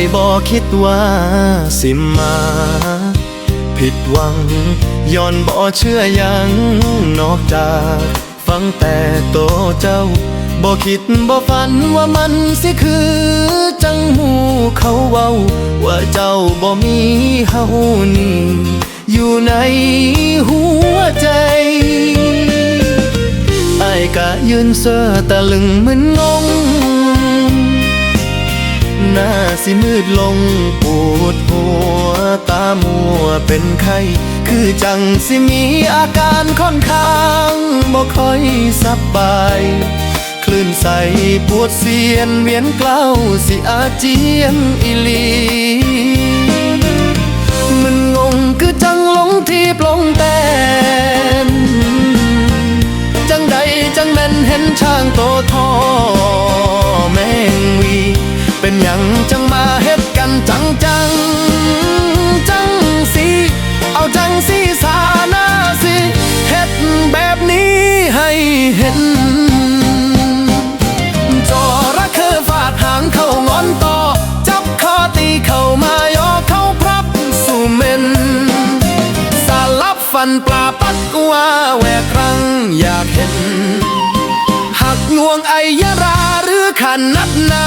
ยบ่คิดว่าสิมา ผิดหวังย้อนบ่เชื่อยังนอกจาก ฟังแต่โตเจ้าบ่คิดบ่ฝันว่ามันสิคือ จังหูเขาเว้า ว่าเจ้าบ่มีเฮานี่ อยู่ในหัวใจไอ้กะยืนเสือตะลึงมึนงง สิมืดลงปวดหัวตามัวเป็นไข้คือจังสิมีอาการค่อนข้างบ่ค่อยสบาย คลื่นใสปวดเสียนเวียนเกล้าสิอาเจียนอีลีมันงงคือจังหลงที่ปลงแตนจังใดจังแม่นเห็นช่างโตทอแปันปลาปักว่าแหวกครั้งอยากเห็น หักงวงไอยาราหรือขันนัดนา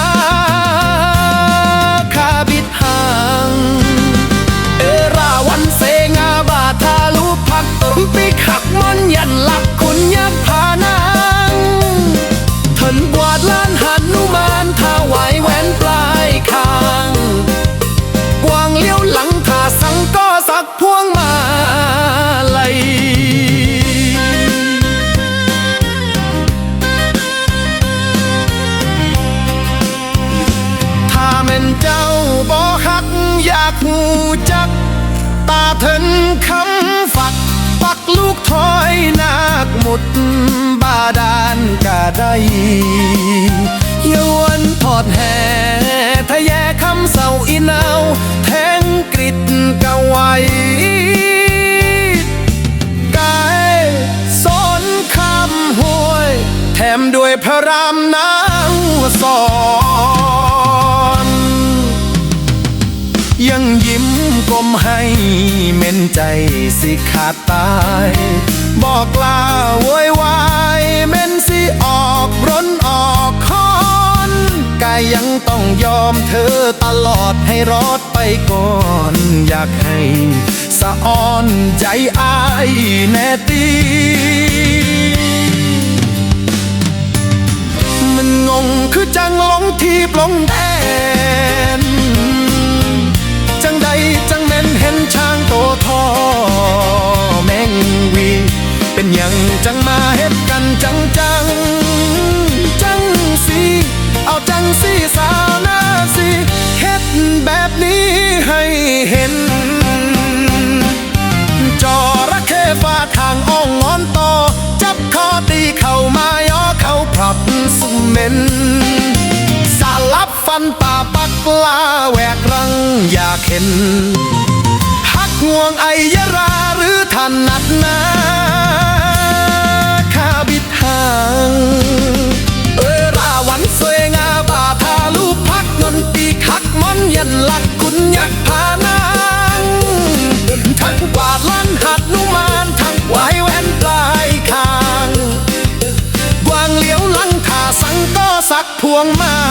หูจัก ตาเถินคำฝัก ปักลูกถอยนาคหมุดบาดาลกาได้ยวนทอดแห่ทะแยคำเศร้าอีนาวแทงกริดกะไวกายสนคำห้วย แถมด้วยพระรามนางสอน งยิ้มกลมให้เม่นใจสิขาดตาย บอกลาโวยวายเม่นสิออกร้นออกคอนกายยังต้องยอมเธอตลอดให้รอดไปก่อน อยากให้สะอ้อนใจอายแน่ตีมันงงคือจังหลงทีปลงแท จังมาเฮ็ดกันจังจังจังสิเอาจังสิสาวนาสิเฮ็ดแบบนี้ให้เห็น จอระเข้ฟาทางอ่องงอนต่อ จับคอตีเข้ามาย่อเขาปรับสุมเมนสาลับฟันป่าปักลาแหวกรังอยากเห็นหักงวงไอยาราหรือทันนัดนา ท่วงมา